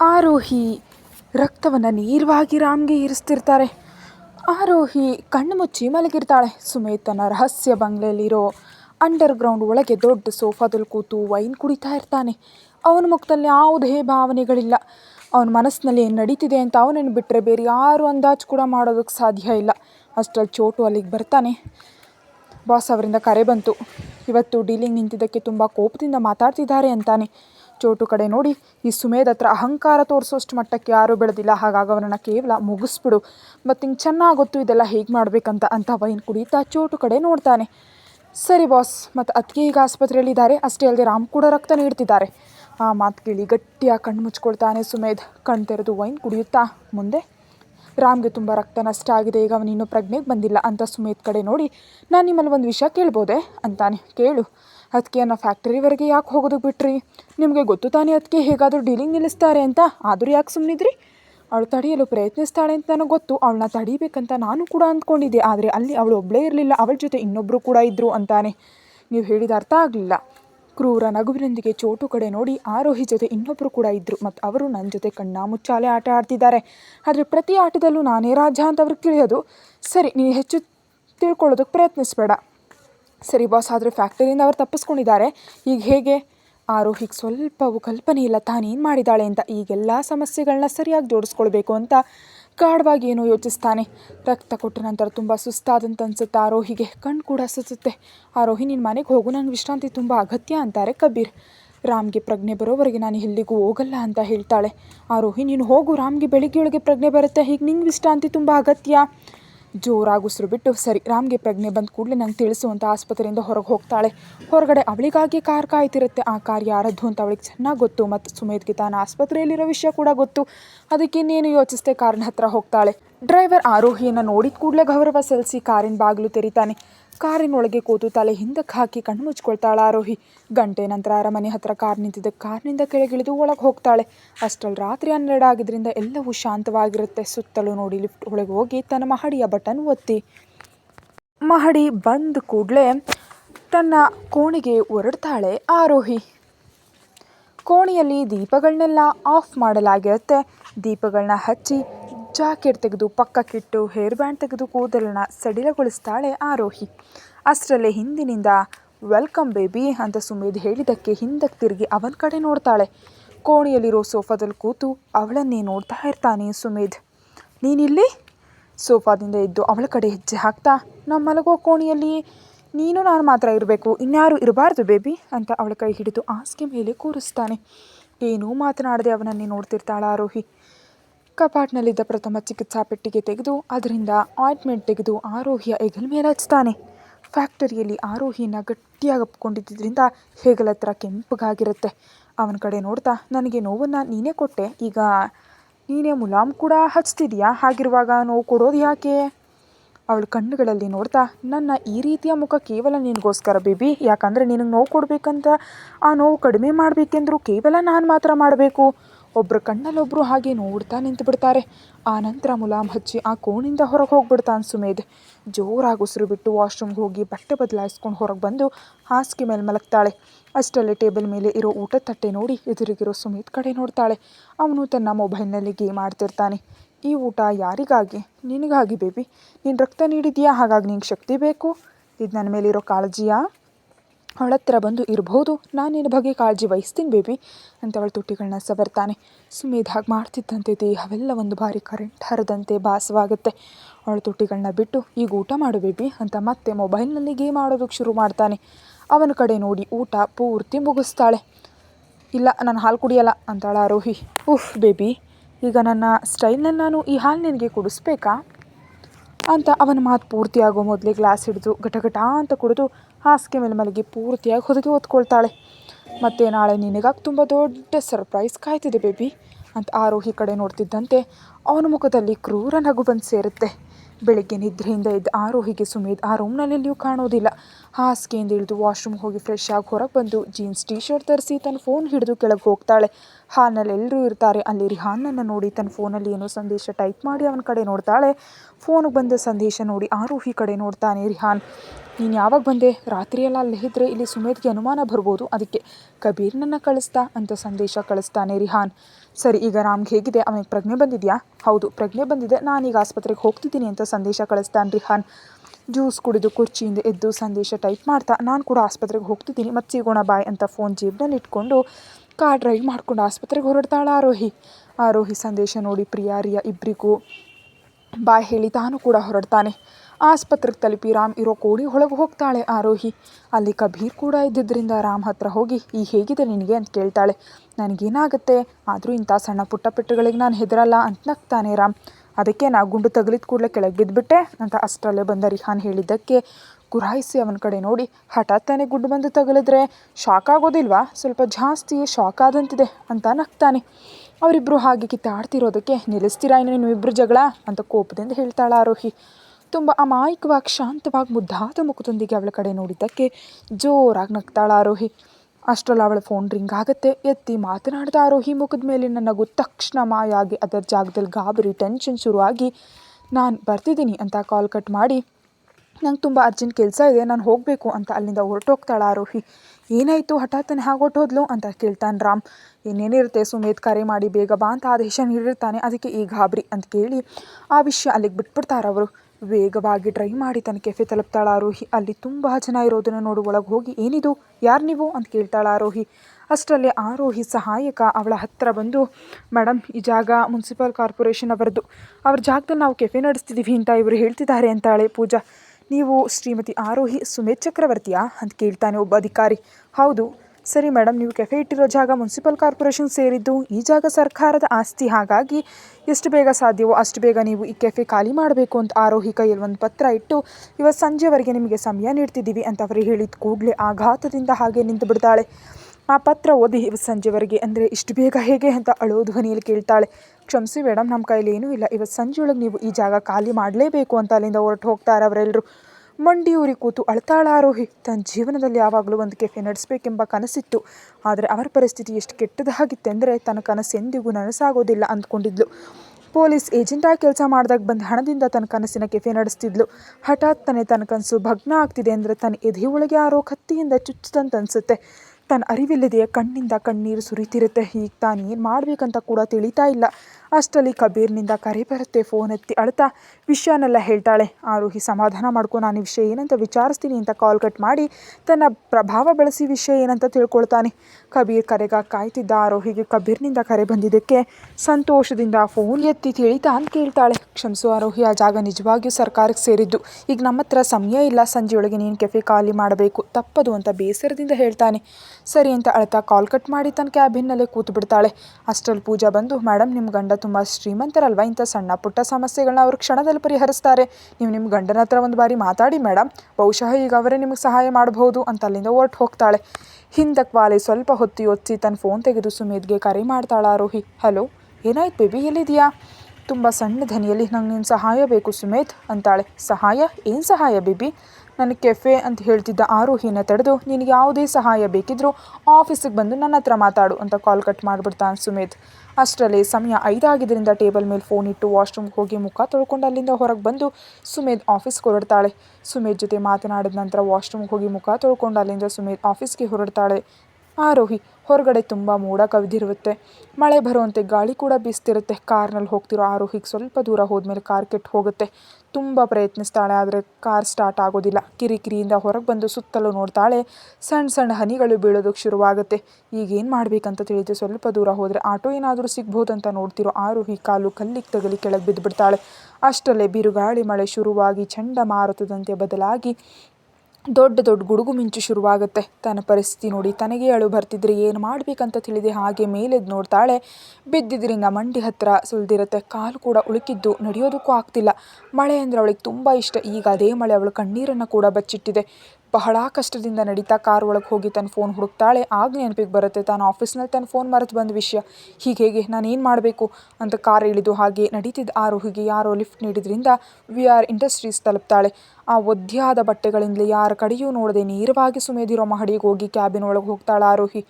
ಆರೋಹಿ ರಕ್ತವನ್ನು ನೇರವಾಗಿ ರಾಮ್ಗೆ ಇರಿಸ್ತಿರ್ತಾರೆ. ಆರೋಹಿ ಕಣ್ಣು ಮುಚ್ಚಿ ಮಲಗಿರ್ತಾಳೆ. ಸುಮೇತನ ರಹಸ್ಯ ಬಂಗ್ಲೆಯಲ್ಲಿರೋ ಅಂಡರ್ಗ್ರೌಂಡ್ ಒಳಗೆ ದೊಡ್ಡ ಸೋಫಾದಲ್ಲಿ ಕೂತು ವೈನ್ ಕುಡಿತಾ ಇರ್ತಾನೆ. ಅವನ ಮುಖದಲ್ಲಿ ಯಾವುದೇ ಭಾವನೆಗಳಿಲ್ಲ. ಅವನ ಮನಸ್ಸಿನಲ್ಲಿ ಏನು ನಡೀತಿದೆ ಅಂತ ಅವನನ್ನು ಬಿಟ್ಟರೆ ಬೇರೆ ಯಾರು ಅಂದಾಜು ಕೂಡ ಮಾಡೋದಕ್ಕೆ ಸಾಧ್ಯ ಇಲ್ಲ. ಅಷ್ಟರಲ್ಲಿ ಚೋಟು ಅಲ್ಲಿಗೆ ಬರ್ತಾನೆ. ಬಾಸ್ ಅವರಿಂದ ಕರೆ ಬಂತು. ಇವತ್ತು ಡೀಲಿಂಗ್ ನಿಂತಿದ್ದಕ್ಕೆ ತುಂಬ ಕೋಪದಿಂದ ಮಾತಾಡ್ತಿದ್ದಾರೆ ಅಂತಾನೆ. ಚೋಟು ಕಡೆ ನೋಡಿ ಈ ಸುಮೇಧ್ ಹತ್ರ ಅಹಂಕಾರ ತೋರಿಸೋಷ್ಟು ಮಟ್ಟಕ್ಕೆ ಯಾರೂ ಬೆಳೆದಿಲ್ಲ. ಹಾಗಾಗಿ ಅವನನ್ನು ಕೇವಲ ಮುಗಿಸ್ಬಿಡು. ಮತ್ತು ಹಿಂಗೆ ಚೆನ್ನಾಗಿ ಗೊತ್ತು ಇದೆಲ್ಲ ಹೇಗೆ ಮಾಡಬೇಕಂತ ಅಂತ ವೈನ್ ಕುಡಿತಾ ಚೋಟು ಕಡೆ ನೋಡ್ತಾನೆ. ಸರಿ ಬಾಸ್, ಮತ್ತು ಅದಕ್ಕೆ ಈಗ ಆಸ್ಪತ್ರೆಯಲ್ಲಿದ್ದಾರೆ. ಅಷ್ಟೇ ಅಲ್ಲದೆ ರಾಮ್ ಕೂಡ ರಕ್ತ ನೀಡ್ತಿದ್ದಾರೆ ಆ ಮಾತು ಕೇಳಿ ಗಟ್ಟಿಯಾಗಿ ಕಣ್ಣು ಮುಚ್ಕೊಳ್ತಾನೆ ಸುಮೇಧ್. ಕಣ್ ತೆರೆದು ವೈನ್ ಕುಡಿಯುತ್ತಾ ಮುಂದೆ. ರಾಮ್ಗೆ ತುಂಬ ರಕ್ತ ನಷ್ಟ ಆಗಿದೆ. ಈಗ ಅವನು ಇನ್ನೂ ಪ್ರಜ್ಞೆಗೆ ಬಂದಿಲ್ಲ ಅಂತ ಸುಮೇಧ್ ಕಡೆ ನೋಡಿ, ನಾನು ನಿಮ್ಮಲ್ಲಿ ಒಂದು ವಿಷಯ ಕೇಳ್ಬೋದೆ ಅಂತಾನೆ. ಕೇಳು. ಅದಕ್ಕೆ ನಾ ಫ್ಯಾಕ್ಟರಿವರೆಗೆ ಯಾಕೆ ಹೋಗೋದಕ್ಕೆ ಬಿಟ್ರಿ? ನಿಮಗೆ ಗೊತ್ತು ತಾನೇ ಅದಕ್ಕೆ ಹೇಗಾದರೂ ಡೀಲಿಂಗ್ ನಿಲ್ಲಿಸ್ತಾರೆ ಅಂತ? ಆದರೂ ಯಾಕೆ ಸುಮ್ಮನಿದ್ರಿ ಅವಳು ತಡೆಯಲು ಪ್ರಯತ್ನಿಸ್ತಾಳೆ ಅಂತ ನನಗೆ ಗೊತ್ತು. ಅವಳನ್ನ ತಡಿಬೇಕಂತ ನಾನು ಕೂಡ ಅಂದ್ಕೊಂಡಿದ್ದೆ. ಆದರೆ ಅಲ್ಲಿ ಅವಳು ಒಬ್ಬಳೇ ಇರಲಿಲ್ಲ. ಅವಳ ಜೊತೆ ಇನ್ನೊಬ್ಬರು ಕೂಡ ಇದ್ದರು ಅಂತಾನೆ. ನೀವು ಹೇಳಿದ ಅರ್ಥ ಆಗಲಿಲ್ಲ. ಕ್ರೂರ ನಗುವಿನೊಂದಿಗೆ ಚೋಟು ಕಡೆ ನೋಡಿ ಆರೋಹಿ ಜೊತೆ ಇನ್ನೊಬ್ಬರು ಕೂಡ ಇದ್ದರು ಮತ್ತು ಅವರು ನನ್ನ ಜೊತೆ ಕಣ್ಣಾ ಮುಚ್ಚಾಲೆ ಆಟ ಆಡ್ತಿದ್ದಾರೆ. ಆದರೆ ಪ್ರತಿ ಆಟದಲ್ಲೂ ನಾನೇ ರಾಜ ಅಂತ ಅವ್ರಿಗೆ ತಿಳಿಯೋದು. ಸರಿ, ನೀನು ಹೆಚ್ಚು ತಿಳ್ಕೊಳ್ಳೋದಕ್ಕೆ ಪ್ರಯತ್ನಿಸಬೇಡ. ಸರಿ ಬಾಸ್ ಆದರೆ ಫ್ಯಾಕ್ಟರಿಯಿಂದ ಅವ್ರು ತಪ್ಪಿಸ್ಕೊಂಡಿದ್ದಾರೆ. ಈಗ ಹೇಗೆ? ಆರೋಹಿಗೆ ಸ್ವಲ್ಪವೂ ಕಲ್ಪನೆ ಇಲ್ಲ, ತಾನೇನು ಮಾಡಿದ್ದಾಳೆ ಅಂತ. ಈಗೆಲ್ಲ ಸಮಸ್ಯೆಗಳನ್ನ ಸರಿಯಾಗಿ ಜೋಡಿಸ್ಕೊಳ್ಬೇಕು ಅಂತ ಗಾಢವಾಗಿ ಏನೋ ಯೋಚಿಸ್ತಾನೆ. ರಕ್ತ ಕೊಟ್ಟ ನಂತರ ತುಂಬ ಸುಸ್ತಾದಂತ ಅನ್ಸುತ್ತೆ ಆರೋಹಿಗೆ. ಕಣ್ಣು ಕೂಡ ಸುಸುತ್ತೆ. ಆರೋಹಿ ನಿನ್ನ ಮನೆಗೆ ಹೋಗು ನನಗೆ ವಿಶ್ರಾಂತಿ ತುಂಬ ಅಗತ್ಯ ಅಂತಾರೆ ಕಬೀರ್. ರಾಮ್ಗೆ ಪ್ರಜ್ಞೆ ಬರೋವರೆಗೆ ನಾನು ಎಲ್ಲಿಗೂ ಹೋಗಲ್ಲ ಅಂತ ಹೇಳ್ತಾಳೆ. ಆರೋಹಿ, ನೀನು ಹೋಗು, ರಾಮ್ಗೆ ಬೆಳಿಗ್ಗೆಯೊಳಗೆ ಪ್ರಜ್ಞೆ ಬರುತ್ತೆ. ಹೀಗೆ ನಿಂಗೆ ವಿಶ್ರಾಂತಿ ತುಂಬ ಅಗತ್ಯ. ಜೋರಾಗಿ ಉಸಿರು ಬಿಟ್ಟು ಸರಿ, ರಾಮ್ಗೆ ಪ್ರಜ್ಞೆ ಬಂದ ಕೂಡಲೇ ನಂಗೆ ತಿಳಿಸು ಅಂತ ಆಸ್ಪತ್ರೆಯಿಂದ ಹೊರಗೆ ಹೋಗ್ತಾಳೆ. ಹೊರಗಡೆ ಅವಳಿಗಾಗಿ ಕಾರ್ ಕಾಯ್ತಿರುತ್ತೆ. ಆ ಕಾರ್ ಯಾರದ್ದು ಅಂತ ಅವಳಿಗೆ ಚೆನ್ನಾಗಿ ಗೊತ್ತು. ಮತ್ತು ಸುಮೇಧ್ಗೆ ತಾನು ಆಸ್ಪತ್ರೆಯಲ್ಲಿರೋ ವಿಷಯ ಕೂಡ ಗೊತ್ತು. ಅದಕ್ಕೆ ಇನ್ನೇನು ಯೋಚಿಸ್ದೆ ಕಾರಿನ ಹತ್ರ ಹೋಗ್ತಾಳೆ. ಡ್ರೈವರ್ ಆರೋಹಿಯನ್ನು ನೋಡಿದ ಕೂಡಲೇ ಗೌರವ ಸಲ್ಲಿಸಿ ಕಾರಿನ ಬಾಗಿಲು ತೆರಿತಾನೆ. ಕಾರಿನೊಳಗೆ ಕೂತು ತಲೆ ಹಿಂದಕ್ಕೆ ಹಾಕಿ ಕಣ್ಣು ಮುಚ್ಕೊಳ್ತಾಳೆ ಆರೋಹಿ. ಗಂಟೆ ನಂತರ ಅರಮನೆ ಹತ್ರ ಕಾರ್ ನಿಂತಿದ್ದ ಕಾರ್ನಿಂದ ಕೆಳಗಿಳಿದು ಒಳಗೆ ಹೋಗ್ತಾಳೆ. ಅಷ್ಟರಲ್ಲಿ ರಾತ್ರಿ ಹನ್ನೆರಡು ಆಗಿದ್ರಿಂದ ಎಲ್ಲವೂ ಶಾಂತವಾಗಿರುತ್ತೆ. ಸುತ್ತಲೂ ನೋಡಿ ಲಿಫ್ಟ್ ಒಳಗೆ ಹೋಗಿ ತನ್ನ ಮಹಡಿಯ ಬಟನ್ ಒತ್ತಿ. ಮಹಡಿ ಬಂದ ಕೂಡಲೇ ತನ್ನ ಕೋಣೆಗೆ ಹೊರಡ್ತಾಳೆ ಆರೋಹಿ. ಕೋಣೆಯಲ್ಲಿ ದೀಪಗಳನ್ನೆಲ್ಲ ಆಫ್ ಮಾಡಲಾಗಿರುತ್ತೆ. ದೀಪಗಳನ್ನ ಹಚ್ಚಿ ಜಾಕೆಟ್ ತೆಗೆದು, ಪಕ್ಕಕ್ಕಿಟ್ಟು ಹೇರ್ ಬ್ಯಾಂಡ್ ತೆಗೆದು ಕೂದಲನ್ನ ಸಡಿಲಗೊಳಿಸ್ತಾಳೆ ಆರೋಹಿ. ಅಷ್ಟರಲ್ಲೇ ಹಿಂದಿನಿಂದ ವೆಲ್ಕಮ್ ಬೇಬಿ ಅಂತ ಸುಮೇಧ್ ಹೇಳಿದ್ದಕ್ಕೆ ಹಿಂದಕ್ಕೆ ತಿರುಗಿ ಅವನ ಕಡೆ ನೋಡ್ತಾಳೆ. ಕೋಣೆಯಲ್ಲಿರೋ ಸೋಫಾದಲ್ಲಿ ಕೂತು ಅವಳನ್ನೇ ನೋಡ್ತಾ ಇರ್ತಾನೆ ಸುಮೇಧ್ ನೀನಿಲ್ಲಿ? ಸೋಫಾದಿಂದ ಎದ್ದು ಅವಳ ಕಡೆ ಹೆಜ್ಜೆ ಹಾಕ್ತಾ ನಮ್ಮ ಮಲಗೋ ಕೋಣೆಯಲ್ಲಿ, ನೀನು ನಾನು ಮಾತ್ರ ಇರಬೇಕು, ಇನ್ಯಾರು ಇರಬಾರ್ದು ಬೇಬಿ ಅಂತ ಅವಳ ಕೈ ಹಿಡಿದು ಹಾಸಿಗೆ ಮೇಲೆ ಕೂರಿಸ್ತಾನೆ. ಏನೂ ಮಾತನಾಡದೆ ಅವನನ್ನೇ ನೋಡ್ತಿರ್ತಾಳ ಆರೋಹಿ. ಕಪಾಟ್ನಲ್ಲಿದ್ದ ಪ್ರಥಮ ಚಿಕಿತ್ಸಾ ಪೆಟ್ಟಿಗೆ ತೆಗೆದು ಅದರಿಂದ ಆಯಿಂಟ್ಮೆಂಟ್ ತೆಗೆದು ಆರೋಹಿಯ ಹೆಗಲ ಮೇಲೆ ಹಚ್ತಾನೆ. ಫ್ಯಾಕ್ಟರಿಯಲ್ಲಿ ಆರೋಹಿನ ಗಟ್ಟಿಯಾಗಿ ಅಪ್ಕೊಂಡಿದ್ದರಿಂದ ಹೆಗಲ ಹತ್ರ ಕೆಂಪಗಾಗಿರುತ್ತೆ. ಅವನ ಕಡೆ ನೋಡ್ತಾ, ನನಗೆ ನೋವನ್ನು ನೀನೇ ಕೊಟ್ಟೆ. ಈಗ ನೀನೇ ಮುಲಾಮ್ ಕೂಡ ಹಚ್ತಿದೆಯಾ? ಹಾಗಿರುವಾಗ ನೋವು ಕೊಡೋದು ಯಾಕೆ? ಅವಳ ಕಣ್ಣುಗಳಲ್ಲಿ ನೋಡ್ತಾ, ನನ್ನ ಈ ರೀತಿಯ ಮುಖ ಕೇವಲ ನಿನಗೋಸ್ಕರ ಬೇಬಿ. ಯಾಕಂದರೆ ನಿನಗೆ ನೋವು ಕೊಡಬೇಕಂತ, ಆ ನೋವು ಕಡಿಮೆ ಮಾಡಬೇಕೆಂದರೂ ಕೇವಲ ನಾನು ಮಾತ್ರ ಮಾಡಬೇಕು. ಒಬ್ಬರ ಕಣ್ಣಲ್ಲೊಬ್ಬರು ಹಾಗೆ ನೋಡ್ತಾ ಆ ನಂತರ ಮುಲಾಮ್ ಹಚ್ಚಿ ಆ ಕೋಣಿಂದ ಹೊರಗೆ ಹೋಗ್ಬಿಡ್ತಾನೆ ಸುಮೇಧ್ ಜೋರಾಗಿ ಉಸಿರು ಬಿಟ್ಟು ವಾಶ್ರೂಮ್ಗೆ ಹೋಗಿ ಬಟ್ಟೆ ಬದಲಾಯಿಸ್ಕೊಂಡು ಹೊರಗೆ ಬಂದು ಹಾಸಿಗೆ ಮೇಲೆ ಮಲಗ್ತಾಳೆ. ಅಷ್ಟರಲ್ಲಿ ಟೇಬಲ್ ಮೇಲೆ ಇರೋ ಊಟದ ತಟ್ಟೆ ನೋಡಿ ಎದುರಿಗಿರೋ ಸುಮೇಧ್ ಕಡೆ ನೋಡ್ತಾಳೆ. ಅವನು ತನ್ನ ಮೊಬೈಲ್ನಲ್ಲಿ ಗೇಮ್ ಆಡ್ತಿರ್ತಾನೆ. ಈ ಊಟ ಯಾರಿಗಾಗಿ? ನಿನಗಾಗಿ ಬೇಬಿ. ನೀನು ರಕ್ತ ನೀಡಿದೆಯಾ? ಹಾಗಾಗಿ ನಿಂಗೆ ಶಕ್ತಿ ಬೇಕು? ಇದು ನನ್ನ ಮೇಲಿರೋ ಕಾಳಜಿಯಾ? ಅವಳ ಹತ್ತಿರ ಬಂದು ಇರಬಹುದು ನಾನು ನಿನ್ನ ಬಗ್ಗೆ ಕಾಳಜಿ ವಹಿಸ್ತೀನಿ ಬೇಬಿ ಅಂತ ಅವಳ ತುಟ್ಟಿಗಳನ್ನ ಸವರ್ತಾನೆ. ಸುಮೇಧ್ ಹಾಗೆ ಮಾಡ್ತಿದ್ದಂತೆ ದೇಹವೆಲ್ಲ ಒಂದು ಬಾರಿ ಕರೆಂಟ್ ಹರಿದಂತೆ ಭಾಸವಾಗುತ್ತೆ. ಅವಳ ತುಟ್ಟಿಗಳನ್ನ ಬಿಟ್ಟು, ಈಗ ಊಟ ಮಾಡು ಬೇಬಿ ಅಂತ ಮತ್ತೆ ಮೊಬೈಲ್ನಲ್ಲಿ ಗೇಮ್ ಆಡೋದಕ್ಕೆ ಶುರು ಮಾಡ್ತಾನೆ. ಅವನ ಕಡೆ ನೋಡಿ ಊಟ ಪೂರ್ತಿ ಮುಗಿಸ್ತಾಳೆ. ಇಲ್ಲ, ನಾನು ಹಾಲು ಕುಡಿಯಲ್ಲ ಅಂತಾಳ ರೋಹಿ ಉಫ್ ಬೇಬಿ, ಈಗ ನನ್ನ ಸ್ಟೈಲ್ನಲ್ಲಿ ನಾನು ಈ ಹಾಲು ನಿನಗೆ ಕುಡಿಸ್ಬೇಕಾ? ಅಂತ ಅವನ ಮಾತು ಪೂರ್ತಿಯಾಗೋ ಮೊದಲೇ ಗ್ಲಾಸ್ ಹಿಡಿದು ಘಟಘಟ ಅಂತ ಕುಡಿದು ಹಾಸಿಗೆ ಮೇಲೆ ಮಲಗಿ ಪೂರ್ತಿಯಾಗಿ ಹೊದಿಗೆ ಹೊತ್ಕೊಳ್ತಾಳೆ. ಮತ್ತು ನಾಳೆ ನಿನಗಾಗಿ ತುಂಬ ದೊಡ್ಡ ಸರ್ಪ್ರೈಸ್ ಕಾಯ್ತಿದೆ ಬೇಬಿ ಅಂತ ಆರೋಹಿ ಕಡೆ ನೋಡ್ತಿದ್ದಂತೆ. ಅವನ ಮುಖದಲ್ಲಿ ಕ್ರೂರ ನಗು ಬಂದು ಸೇರುತ್ತೆ. ಬೆಳಗ್ಗೆ ನಿದ್ರೆಯಿಂದ ಎದ್ದು ಆರೋಹಿಗೆ ಸುಮೇಧ್ ಆ ರೂಮ್ನಲ್ಲೆಲ್ಲಿಯೂ ಕಾಣೋದಿಲ್ಲ. ಹಾಸಿಗೆಯಿಂದ ಇಳಿದು ವಾಶ್ರೂಮ್ ಹೋಗಿ ಫ್ರೆಶ್ ಆಗಿ ಹೊರಗೆ ಬಂದು ಜೀನ್ಸ್ ಟೀ ಶರ್ಟ್ ತರಿಸಿ ತನ್ನ ಫೋನ್ ಹಿಡಿದು ಕೆಳಗೆ ಹೋಗ್ತಾಳೆ. ಹಾಲ್ನಲ್ಲಿ ಎಲ್ಲರೂ ಇರ್ತಾರೆ. ಅಲ್ಲಿ ರಿಹಾನನ್ನು ನೋಡಿ ತನ್ನ ಫೋನಲ್ಲಿ ಏನೋ ಸಂದೇಶ ಟೈಪ್ ಮಾಡಿ ಅವನ ಕಡೆ ನೋಡ್ತಾಳೆ. ಫೋನಿಗೆ ಬಂದ ಸಂದೇಶ ನೋಡಿ ಆರೋಹಿ ಕಡೆ ನೋಡ್ತಾನೆ ರಿಹಾನ್. ನೀನು ಯಾವಾಗ ಬಂದೆ? ರಾತ್ರಿಯೆಲ್ಲ ಅಲ್ಲಿ ಇದ್ದರೆ ಇಲ್ಲಿ ಸುಮೇಧ್ಗೆ ಅನುಮಾನ ಬರ್ಬೋದು. ಅದಕ್ಕೆ ಕಬೀರ್ನನ್ನು ಕಳಿಸ್ತಾ ಅಂತ ಸಂದೇಶ ಕಳಿಸ್ತಾನೆ ರಿಹಾನ್. ಸರಿ, ಈಗ ರಾಮ್ಗೆ ಹೇಗಿದೆ? ಅವನಿಗೆ ಪ್ರಜ್ಞೆ ಬಂದಿದೆಯಾ? ಹೌದು, ಪ್ರಜ್ಞೆ ಬಂದಿದೆ. ನಾನೀಗ ಆಸ್ಪತ್ರೆಗೆ ಹೋಗ್ತಿದ್ದೀನಿ ಅಂತ ಸಂದೇಶ ಕಳಿಸ್ತಾನೆ ರಿಹಾನ್ ಜ್ಯೂಸ್ ಕುಡಿದು ಕುರ್ಚಿಯಿಂದ ಎದ್ದು ಸಂದೇಶ ಟೈಪ್ ಮಾಡ್ತಾ, ನಾನು ಕೂಡ ಆಸ್ಪತ್ರೆಗೆ ಹೋಗ್ತಿದ್ದೀನಿ. ಮತ್ತು ಸಿಗೋಣ ಬಾಯ್ ಅಂತ ಫೋನ್ ಜೇಬ್ನಲ್ಲಿ ಇಟ್ಕೊಂಡು ಕಾರ್ ಡ್ರೈವ್ ಮಾಡ್ಕೊಂಡು ಆಸ್ಪತ್ರೆಗೆ ಹೊರಡ್ತಾಳೆ ಆರೋಹಿ. ಆರೋಹಿ ಸಂದೇಶ ನೋಡಿ ಪ್ರಿಯಾರಿಯ ಇಬ್ಬರಿಗೂ ಬಾಯ್ ಹೇಳಿ ತಾನು ಕೂಡ ಹೊರಡ್ತಾನೆ. ಆಸ್ಪತ್ರೆಗೆ ತಲುಪಿ ರಾಮ್ ಇರೋ ಕೋಡಿ ಒಳಗೆ ಹೋಗ್ತಾಳೆ ಆರೋಹಿ. ಅಲ್ಲಿ ಕಬೀರ್ ಕೂಡ ಇದ್ದಿದ್ದರಿಂದ ರಾಮ್ ಹತ್ರ ಹೋಗಿ, ಈ ಹೇಗಿದೆ ನಿನಗೆ? ಅಂತ ಕೇಳ್ತಾಳೆ. ನನಗೇನಾಗುತ್ತೆ? ಆದರೂ ಇಂಥ ಸಣ್ಣ ಪುಟ್ಟ ಪೆಟ್ಟುಗಳಿಗೆ ನಾನು ಹೆದರಲ್ಲ ಅಂತ ನಗ್ತಾನೆ ರಾಮ್. ಅದಕ್ಕೆ ನಾ ಗುಂಡು ತಗಲಿದ ಕೂಡಲೇ ಕೆಳಗೆ ಬಿದ್ದುಬಿಟ್ಟೆ ಅಂತ ಅಷ್ಟರಲ್ಲೇ ಬಂದ ರಿಹಾನ್ ಹೇಳಿದ್ದಕ್ಕೆ ಗುರಾಯಿಸಿ ಅವನ ಕಡೆ ನೋಡಿ, ಹಠಾತ್ ತಾನೇ ಗುಡ್ಡು ಬಂದು ತಗಲಿದ್ರೆ? ಶಾಕ್ ಆಗೋದಿಲ್ವಾ? ಸ್ವಲ್ಪ ಜಾಸ್ತಿ ಶಾಕ್ ಆದಂತಿದೆ ಅಂತ ನಗ್ತಾನೆ. ಅವರಿಬ್ಬರು ಹಾಗೆ ಕಿತ್ತಾಡ್ತಿರೋದಕ್ಕೆ, ನಿಲ್ಲಿಸ್ತೀರಾ ಇನ್ನು ನೀವಿಬ್ಬರು ಜಗಳ? ಅಂತ ಕೋಪದಿಂದ ಹೇಳ್ತಾಳೆ ಆರೋಹಿ. ತುಂಬ ಅಮಾಯಕವಾಗಿ, ಶಾಂತವಾಗಿ, ಮುದ್ದಾದ ಮುಖದೊಂದಿಗೆ ಅವಳ ಕಡೆ ನೋಡಿದ್ದಕ್ಕೆ ಜೋರಾಗಿ ನಗ್ತಾಳ ಆರೋಹಿ. ಅಷ್ಟರಲ್ಲಿ ಅವಳ ಫೋನ್ ರಿಂಗ್ ಆಗುತ್ತೆ. ಎತ್ತಿ ಮಾತನಾಡಿದ ಆರೋಹಿ ಮುಖದ ಮೇಲಿನ ನಗು ತಕ್ಷಣ ಮಾಯಾಗಿ ಅದರ ಜಾಗದಲ್ಲಿ ಗಾಬರಿ ಟೆನ್ಷನ್ ಶುರುವಾಗಿ, ನಾನು ಬರ್ತಿದ್ದೀನಿ ಅಂತ ಕಾಲ್ ಕಟ್ ಮಾಡಿ, ನಂಗೆ ತುಂಬ ಅರ್ಜೆಂಟ್ ಕೆಲಸ ಇದೆ, ನಾನು ಹೋಗಬೇಕು ಅಂತ ಅಲ್ಲಿಂದ ಹೊರಟೋಗ್ತಾಳೆ ಆರೋಹಿ. ಏನಾಯಿತು? ಹಠಾತ್ತನೆ ಹಾಗೆ ಹೋದ್ಲು? ಅಂತ ಕೇಳ್ತಾನೆ ರಾಮ್. ಇನ್ನೇನಿರುತ್ತೆ ಸುಮೇತ್ ಕರೆ ಮಾಡಿ, ಬೇಗ ಬಾ ಅಂತ ಆದೇಶ ನೀಡಿರ್ತಾನೆ. ಅದಕ್ಕೆ ಈ ಗಾಬರಿ ಅಂತ ಕೇಳಿ ಆ ವಿಷಯ ಅಲ್ಲಿಗೆ ಬಿಟ್ಬಿಡ್ತಾರೆ ಅವರು ವೇಗವಾಗಿ ಡ್ರೈವ್ ಮಾಡಿ ತನ್ನ ಕೆಫೆ ತಲುಪ್ತಾಳ ಆರೋಹಿ ಅಲ್ಲಿ ತುಂಬ ಜನ ಇರೋದನ್ನು ನೋಡು ಒಳಗೆ ಹೋಗಿ, ಏನಿದು? ಯಾರು ನೀವು? ಅಂತ ಕೇಳ್ತಾಳೆ ಆರೋಹಿ ಅಷ್ಟರಲ್ಲಿ ಆರೋಹಿ ಸಹಾಯಕ ಅವಳ ಹತ್ತಿರ ಬಂದು ಮೇಡಮ್ ಈ ಜಾಗ ಮುನ್ಸಿಪಲ್ ಕಾರ್ಪೊರೇಷನ್ ಅವರದ್ದು ಅವ್ರ ಜಾಗದಲ್ಲಿ ನಾವು ಕೆಫೆ ನಡೆಸ್ತಿದ್ದೀವಿ ಅಂತ ಇವರು ಹೇಳ್ತಿದ್ದಾರೆ ಅಂತಾಳೆ ಪೂಜಾ. ನೀವು ಶ್ರೀಮತಿ ಆರೋಹಿ ಸುಮೇಧ್ ಚಕ್ರವರ್ತಿಯಾ? ಅಂತ ಕೇಳ್ತಾನೆ ಒಬ್ಬ ಅಧಿಕಾರಿ. ಹೌದು ಸರಿ ಮೇಡಮ್, ನೀವು ಕೆಫೆ ಇಟ್ಟಿರೋ ಜಾಗ ಮುನ್ಸಿಪಲ್ ಕಾರ್ಪೊರೇಷನ್ ಸೇರಿದ್ದು, ಈ ಜಾಗ ಸರ್ಕಾರದ ಆಸ್ತಿ. ಹಾಗಾಗಿ ಎಷ್ಟು ಬೇಗ ಸಾಧ್ಯವೋ ಅಷ್ಟು ಬೇಗ ನೀವು ಈ ಕೆಫೆ ಖಾಲಿ ಮಾಡಬೇಕು ಅಂತ ಆರೋಹಿ ಕೈಯಲ್ಲಿ ಒಂದು ಪತ್ರ ಇಟ್ಟು, ಇವತ್ತು ಸಂಜೆವರೆಗೆ ನಿಮಗೆ ಸಮಯ ನೀಡ್ತಿದ್ದೀವಿ ಅಂತ ಅವರು ಹೇಳಿದ ಕೂಡಲೇ ಆಘಾತದಿಂದ ಹಾಗೆ ನಿಂತು ಬಿಡ್ತಾಳೆ. ಆ ಪತ್ರ ಓದಿ ಇವತ್ತು ಸಂಜೆವರೆಗೆ ಅಂದರೆ ಇಷ್ಟು ಬೇಗ ಹೇಗೆ ಅಂತ ಅಳೋ ಧ್ವನಿಯಲ್ಲಿ ಕೇಳ್ತಾಳೆ. ಕ್ಷಮಿಸಿ ಮೇಡಮ್, ನಮ್ಮ ಕೈಲಿ ಏನೂ ಇಲ್ಲ. ಇವತ್ತು ಸಂಜೆಯೊಳಗೆ ನೀವು ಈ ಜಾಗ ಖಾಲಿ ಮಾಡಲೇಬೇಕು ಅಂತ ಅಲ್ಲಿಂದ ಹೊರಟು ಹೋಗ್ತಾರೆ ಅವರೆಲ್ಲರೂ ಮಂಡಿಯೂರಿ ಕೂತು ಅಳ್ತಾಳ ಆರೋಹಿ ತನ್ನ ಜೀವನದಲ್ಲಿ ಯಾವಾಗಲೂ ಒಂದು ಕೆಫೆ ನಡೆಸಬೇಕೆಂಬ ಕನಸಿತ್ತು. ಆದರೆ ಅವರ ಪರಿಸ್ಥಿತಿ ಎಷ್ಟು ಕೆಟ್ಟದಾಗಿತ್ತೆಂದರೆ ತನ್ನ ಕನಸು ಎಂದಿಗೂ ನನಸಾಗೋದಿಲ್ಲ ಅಂದ್ಕೊಂಡಿದ್ಲು. ಪೊಲೀಸ್ ಏಜೆಂಟಾಗಿ ಕೆಲಸ ಮಾಡಿದಾಗ ಬಂದ ಹಣದಿಂದ ತನ್ನ ಕನಸಿನ ಕೆಫೆ ನಡೆಸ್ತಿದ್ಲು. ಹಠಾತ್ ತಾನೇ ತನ್ನ ಕನಸು ಭಗ್ನ ಆಗ್ತಿದೆ ಅಂದರೆ ತನ್ನ ಎದೆಯೊಳಗೆ ಯಾರೋ ಕತ್ತಿಯಿಂದ ಚುಚ್ಚದಂತ ಅನಿಸುತ್ತೆ. ತನ್ನ ಅರಿವಿಲ್ಲದೆಯೇ ಕಣ್ಣಿಂದ ಕಣ್ಣೀರು ಸುರಿತಿರುತ್ತೆ. ಈಗ ತಾನೇನು ಏನು ಮಾಡಬೇಕಂತ ಕೂಡ ತಿಳಿತಾ ಇಲ್ಲ. ಅಷ್ಟರಲ್ಲಿ ಕಬೀರ್ನಿಂದ ಕರೆ ಬರುತ್ತೆ, ಫೋನ್ ಎತ್ತಿ ಅಳ್ತಾ, ವಿಷಯನೆಲ್ಲ ಹೇಳ್ತಾಳೆ. ಆರೋಹಿ, ಸಮಾಧಾನ ಮಾಡ್ಕೊ, ನಾನು ಈ ವಿಷಯ ಏನಂತ ವಿಚಾರಿಸ್ತೀನಿ ಅಂತ ಕಾಲ್ ಕಟ್ ಮಾಡಿ, ತನ್ನ ಪ್ರಭಾವ ಬೆಳೆಸಿ ವಿಷಯ ಏನಂತ ತಿಳ್ಕೊಳ್ತಾನೆ. ಕಬೀರ್ ಕರೆಗಾಗಿ ಕಾಯ್ತಿದ್ದ ಆರೋಹಿಗೆ ಕಬೀರ್ನಿಂದ ಕರೆ ಬಂದಿದ್ದಕ್ಕೆ ಸಂತೋಷದಿಂದ ಫೋನ್ ಎತ್ತಿ ತಿಳಿತಾ ಅಂತ ಕೇಳ್ತಾಳೆ. ಕ್ಷಮಿಸು ಆರೋಹಿ, ಆ ಜಾಗ ನಿಜವಾಗಿಯೂ ಸರ್ಕಾರಕ್ಕೆ ಸೇರಿದ್ದು. ಈಗ ನಮ್ಮ ಹತ್ರ ಸಮಯ ಇಲ್ಲ, ಸಂಜೆಯೊಳಗೆ ನೀನು ಕೆಫೆ ಖಾಲಿ ಮಾಡಬೇಕು. ತಪ್ಪದು ಅಂತ ಬೇಸರದಿಂದ ಹೇಳ್ತಾನೆ. ಸರಿ ಅಂತ ಅಳ್ತಾ ಕಾಲ್ ಕಟ್ ಮಾಡಿ ತನ್ನ ಕ್ಯಾಬಿನ್ನಲ್ಲೇ ಕೂತು ಬಿಡ್ತಾಳೆ ಅಷ್ಟರಲ್ಲಿ ಪೂಜಾ ಬಂದು ಮೇಡಮ್ ನಿಮ್ಮ ಗಂಡ ತುಂಬ ಶ್ರೀಮಂತರಲ್ವಾ? ಇಂಥ ಸಣ್ಣ ಪುಟ್ಟ ಸಮಸ್ಯೆಗಳನ್ನ ಅವರು ಕ್ಷಣದಲ್ಲಿ ಪರಿಹರಿಸ್ತಾರೆ. ನೀವು ನಿಮ್ಮ ಗಂಡನ ಹತ್ರ ಒಂದು ಬಾರಿ ಮಾತಾಡಿ ಮೇಡಮ್ ಬಹುಶಃ ಈಗ ಅವರೇ ನಿಮಗೆ ಸಹಾಯ ಮಾಡಬಹುದು ಅಂತ ಅಲ್ಲಿಂದ ಹೊರಟು ಹೋಗ್ತಾಳೆ. ಹಿಂದಕ್ಕೆ ಕ್ವಾಲೆ ಸ್ವಲ್ಪ ಹೊತ್ತಿ ಒತ್ತಿ ತನ್ನ ಫೋನ್ ತೆಗೆದು ಸುಮೇಧ್ಗೆ ಕರೆ ಮಾಡ್ತಾಳೆ ಆರೋಹಿ ಹಲೋ, ಏನಾಯ್ತು ಬೇಬಿ ಎಲ್ಲಿದೆಯಾ ತುಂಬ ಸಣ್ಣ ಧ್ವನಿಯಲ್ಲಿ ನಂಗೆ ನಿಮ್ಮ ಸಹಾಯ ಬೇಕು ಸುಮೇತ್ ಅಂತಾಳೆ. ಸಹಾಯ? ಏನು ಸಹಾಯ ಬೇಬಿ ನನ್ನ ಕೆಫೆ, ಅಂತ ಹೇಳ್ತಿದ್ದ ಆರೋಹಿನ ತಡೆದು, ನಿನಗೆ ಯಾವುದೇ ಸಹಾಯ ಬೇಕಿದ್ದರೂ ಆಫೀಸಿಗೆ ಬಂದು ನನ್ನ ಹತ್ರ ಮಾತಾಡು, ಅಂತ ಕಾಲ್ ಕಟ್ ಮಾಡಿಬಿಡ್ತಾನೆ ಸುಮೇಧ್. ಅಷ್ಟರಲ್ಲಿ ಸಮಯ ಐದಾಗಿದ್ದರಿಂದ ಟೇಬಲ್ ಮೇಲೆ ಫೋನ್ ಇಟ್ಟು ವಾಶ್ರೂಮ್ಗೆ ಹೋಗಿ ಮುಖ ತೊಳ್ಕೊಂಡು ಅಲ್ಲಿಂದ ಹೊರಗೆ ಬಂದು ಸುಮೇಧ್ ಆಫೀಸ್ಗೆ ಹೊರಡ್ತಾಳೆ. ಸುಮೇಧ್ ಜೊತೆ ಮಾತನಾಡಿದ ನಂತರ ವಾಶ್ರೂಮ್ಗೆ ಹೋಗಿ ಮುಖ ತೊಳ್ಕೊಂಡು ಅಲ್ಲಿಂದ ಸುಮೇಧ್ ಆಫೀಸ್ಗೆ ಹೊರಡ್ತಾಳೆ. ಆರೋಹಿ ಹೊರಗಡೆ ತುಂಬ ಮೋಡ ಕವಿದಿರುತ್ತೆ ಮಳೆ ಬರುವಂತೆ ಗಾಳಿ ಕೂಡ ಬೀಸ್ತಿರುತ್ತೆ. ಕಾರ್ನಲ್ಲಿ ಹೋಗ್ತಿರೋ ಆರೋಹಿಗೆ ಸ್ವಲ್ಪ ದೂರ ಹೋದ್ಮೇಲೆ ಕಾರ್ ಕೆಟ್ಟು ಹೋಗುತ್ತೆ. ತುಂಬ ಪ್ರಯತ್ನಿಸ್ತಾಳೆ, ಆದರೆ ಕಾರ್ ಸ್ಟಾರ್ಟ್ ಆಗೋದಿಲ್ಲ. ಕಿರಿಕಿರಿಯಿಂದ ಹೊರಗೆ ಬಂದು ಸುತ್ತಲೂ ನೋಡ್ತಾಳೆ ಸಣ್ಣ ಸಣ್ಣ ಹನಿಗಳು ಬೀಳೋದಕ್ಕೆ ಶುರುವಾಗುತ್ತೆ. ಈಗೇನು ಮಾಡಬೇಕಂತ ತಿಳಿದು ಸ್ವಲ್ಪ ದೂರ ಹೋದರೆ ಆಟೋ ಏನಾದರೂ ಸಿಗ್ಬೋದು ಅಂತ ನೋಡ್ತಿರೋ ಆರೋಹಿ ಕಾಲು ಕಲ್ಲಿಗೆ ತಗಲಿ ಕೆಳಗೆ ಬಿದ್ದುಬಿಡ್ತಾಳೆ ಅಷ್ಟರಲ್ಲೇ ಬಿರುಗಾಳಿ ಮಳೆ ಶುರುವಾಗಿ ಚಂಡಮಾರುತದಂತೆ ಬದಲಾಗಿ ದೊಡ್ಡ ದೊಡ್ಡ ಗುಡುಗು ಮಿಂಚು ಶುರುವಾಗುತ್ತೆ. ತನ್ನ ಪರಿಸ್ಥಿತಿ ನೋಡಿ ತನಗೆ ಅಳು ಬರ್ತಿದ್ರೆ ಏನು ಮಾಡಬೇಕಂತ ತಿಳಿದೆ ಹಾಗೆ ಮೇಲೆದ್ದು ನೋಡ್ತಾಳೆ. ಬಿದ್ದಿದ್ದರಿಂದ ಮಂಡಿ ಹತ್ತಿರ ಸುಲಿದಿರುತ್ತೆ. ಕಾಲು ಕೂಡ ಉಳುಕಿದ್ದು ನಡೆಯೋದಕ್ಕೂ ಆಗ್ತಿಲ್ಲ. ಮಳೆ ಅಂದರೆ ಅವಳಿಗೆ ತುಂಬ ಇಷ್ಟ. ಈಗ ಅದೇ ಮಳೆ ಅವಳು ಕಣ್ಣೀರನ್ನು ಕೂಡ ಬಚ್ಚಿಟ್ಟಿದೆ. ಬಹಳ ಕಷ್ಟದಿಂದ ನಡೀತಾ ಕಾರ್ ಒಳಗೆ ಹೋಗಿ ತನ್ನ ಫೋನ್ ಹುಡುಕ್ತಾಳೆ. ಆಗ ನೆನಪಿಗೆ ಬರುತ್ತೆ, ತಾನು ಆಫೀಸ್ನಲ್ಲಿ ತನ್ನ ಫೋನ್ ಮರೆತು ಬಂದ ವಿಷಯ. ಹೀಗೆ ಹೇಗೆ, ನಾನು ಮಾಡಬೇಕು? ಅಂತ ಕಾರ್ ಇಳಿದು ಹಾಗೆ ನಡೀತಿದ್ದ ಆರೋಹಿಗೆ ಯಾರೋ ಲಿಫ್ಟ್ ನೀಡಿದ್ರಿಂದ ವಿ ಆರ್ ಇಂಡಸ್ಟ್ರೀಸ್ ತಲುಪ್ತಾಳೆ. ಆ ಒದ್ದೆಯಾದ ಬಟ್ಟೆಗಳಿಂದಲೇ ಯಾರ ಕಡೆಯೂ ನೋಡದೆ ನೇರವಾಗಿ ಸುಮೇಧಿರೋ ಮಹಡಿಗೆ ಹೋಗಿ ಕ್ಯಾಬಿನ್ ಒಳಗೆ ಹೋಗ್ತಾಳೆ ಆರೋಹಿ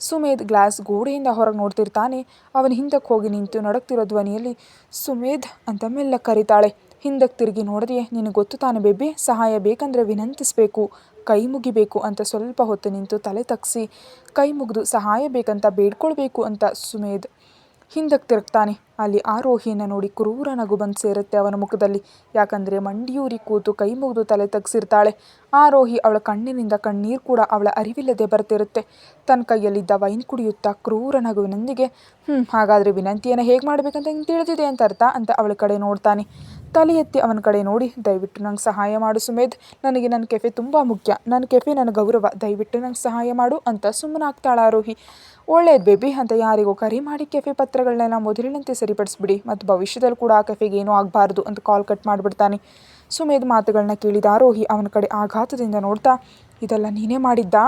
ಸುಮೇಧ್ ಗ್ಲಾಸ್ ಗೋಡೆಯಿಂದ ಹೊರಗೆ ನೋಡ್ತಿರ್ತಾನೆ. ಅವನ ಹಿಂದಕ್ಕೆ ಹೋಗಿ ನಿಂತು ನಡಕ್ತಿರೋ ಧ್ವನಿಯಲ್ಲಿ, ಸುಮೇಧ್ ಅಂತ ಮೆಲ್ಲ ಕರೀತಾಳೆ. ಹಿಂದಕ್ಕೆ ತಿರುಗಿ ನೋಡಿದೆ, ನಿನಗೆ ಗೊತ್ತು ತಾನೆ ಬೇಬಿ, ಸಹಾಯ ಬೇಕಂದರೆ ವಿನಂತಿಸಬೇಕು. ಕೈ ಮುಗಿಬೇಕು ಅಂತ ಸ್ವಲ್ಪ ಹೊತ್ತು ನಿಂತು ತಲೆ ತಗ್ಸಿ, ಕೈ ಮುಗಿದು ಸಹಾಯ ಬೇಕಂತ ಬೇಡ್ಕೊಳ್ಬೇಕು ಅಂತ ಸುಮೇಧ್ ಹಿಂದಕ್ಕೆ ತಿರುಗ್ತಾನೆ. ಅಲ್ಲಿ ಆರೋಹಿಯನ್ನು ನೋಡಿ ಕ್ರೂರ ನಗು ಬಂದು ಸೇರುತ್ತೆ ಅವನ ಮುಖದಲ್ಲಿ. ಯಾಕಂದರೆ ಮಂಡಿಯೂರಿ ಕೂತು ಕೈ ಮುಗಿದು ತಲೆ ತಗ್ಸಿರ್ತಾಳೆ. ಆರೋಹಿ ಅವಳ ಕಣ್ಣಿನಿಂದ ಕಣ್ಣೀರು ಕೂಡ ಅವಳ ಅರಿವಿಲ್ಲದೆ ಬರ್ತಿರುತ್ತೆ. ತನ್ನ ಕೈಯಲ್ಲಿದ್ದ ವೈನ್ ಕುಡಿಯುತ್ತಾ ಕ್ರೂರ ನಗುವಿನೊಂದಿಗೆ ಹ್ಞೂ ಹಾಗಾದರೆ ವಿನಂತಿಯನ್ನು ಹೇಗೆ ಮಾಡಬೇಕಂತ ನಿಂಗೆ ತಿಳಿದಿದೆ ಅಂತ ಅರ್ಥ ಅಂತ ಅವಳ ಕಡೆ ನೋಡ್ತಾನೆ. ತಲೆ ಎತ್ತಿ ಅವನ ಕಡೆ ನೋಡಿ, ದಯವಿಟ್ಟು ನಂಗೆ ಸಹಾಯ ಮಾಡು ಸುಮೇಧ್. ನನಗೆ ನನ್ನ ಕೆಫೆ ತುಂಬ ಮುಖ್ಯ. ನನ್ನ ಕೆಫೆ ನನ್ನ ಗೌರವ. ದಯವಿಟ್ಟು ನಂಗೆ ಸಹಾಯ ಮಾಡು ಅಂತ ಸುಮ್ಮನಾಗ್ತಾಳೆ ಆರೋಹಿ. ಒಳ್ಳೆಯದು ಬೇಬಿ ಅಂತ ಯಾರಿಗೋ ಕರೆ ಮಾಡಿ ಕೆಫೆ ಪತ್ರಗಳನ್ನೆಲ್ಲ ಮೊದಲಿನಂತೆ ಸರಿಪಡಿಸ್ಬಿಡಿ. ಮತ್ತು ಭವಿಷ್ಯದಲ್ಲಿ ಕೂಡ ಆ ಕೆಫೆಗೆ ಏನೂ ಆಗಬಾರ್ದು ಅಂತ ಕಾಲ್ ಕಟ್ ಮಾಡಿಬಿಡ್ತಾನೆ. ಸುಮೇಧ್ ಮಾತುಗಳನ್ನ ಕೇಳಿದ ಆರೋಹಿ ಅವನ ಕಡೆ ಆಘಾತದಿಂದ ನೋಡ್ತಾ, ಇದೆಲ್ಲ ನೀನೇ ಮಾಡಿದ್ದಾ?